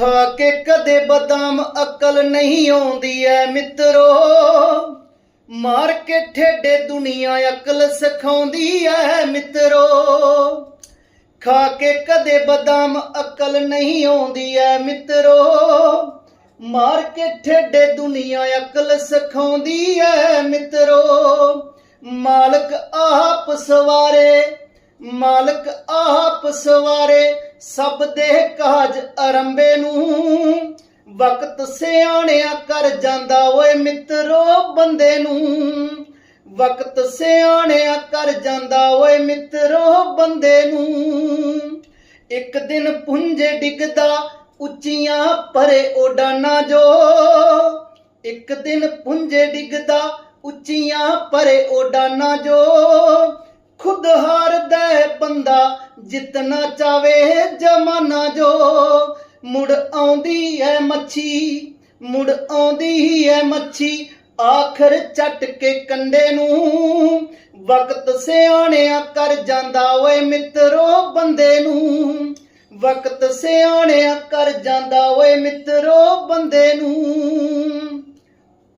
ਖਾ ਕੇ ਕਦੇ ਬਦਾਮ ਅਕਲ ਨਹੀਂ ਆਉਂਦੀ ਐ ਮਿੱਤਰੋ। ਮਾਰ ਕੇ ਠੇਡੇ ਦੁਨੀਆ ਅਕਲ ਸਿਖਾਉਂਦੀ ਐ ਮਿੱਤਰੋ। ਖਾ ਕੇ ਕਦੇ ਬਦਾਮ ਅਕਲ ਨਹੀਂ ਆਉਂਦੀ ਐ ਮਿੱਤਰੋ। ਮਾਰ ਕੇ ਠੇਡੇ ਦੁਨੀਆ ਅਕਲ ਸਿਖਾਉਂਦੀ ਐ ਮਿੱਤਰੋ। ਮਾਲਕ ਆਪ ਸਵਾਰੇ, ਮਾਲਕ ਆਪ ਸਵਾਰੇ। ਸਭ ਦੇ ਕਾਜ ਅਰੰਭੇ ਨੂੰ। ਵਕਤ ਸਿਆਣਿਆ ਕਰ ਜਾਂਦਾ ਓਏ ਮਿੱਤਰੋ ਬੰਦੇ ਨੂੰ। ਵਕਤ ਸਿਆਣਿਆ ਕਰ ਜਾਂਦਾ ਓਏ ਮਿੱਤਰੋ ਬੰਦੇ ਨੂੰ। ਇੱਕ ਦਿਨ ਪੁੰਜੇ ਡਿੱਗਦਾ, ਉੱਚੀਆਂ ਪਰੇ ਉਡਾਨਾ ਜੋ। ਇੱਕ ਦਿਨ ਪੁੰਜੇ ਡਿੱਗਦਾ, ਉੱਚੀਆਂ ਪਰੇ ਉਡਾਨਾ ਜੋ। ਬੰਦਾ ਜਿੱਤਣਾ ਚਾਵੇ ਜਮਾਨਾ ਜੋ। ਮੁੜ ਆਉਂਦੀ ਹੈ ਮੱਛੀ, ਮੁੜ ਆਉਂਦੀ ਹੈ ਮੱਛੀ, ਆਖਰ ਚੱਟ ਕੇ ਕੰਡੇ ਨੂੰ। ਵਕਤ ਸਿਆਣਿਆ ਕਰ ਜਾਂਦਾ ਓਏ ਮਿੱਤਰੋ ਬੰਦੇ ਨੂੰ। ਵਕਤ ਸਿਆਣਿਆ ਕਰ ਜਾਂਦਾ ਓਏ ਮਿੱਤਰੋ ਬੰਦੇ ਨੂੰ।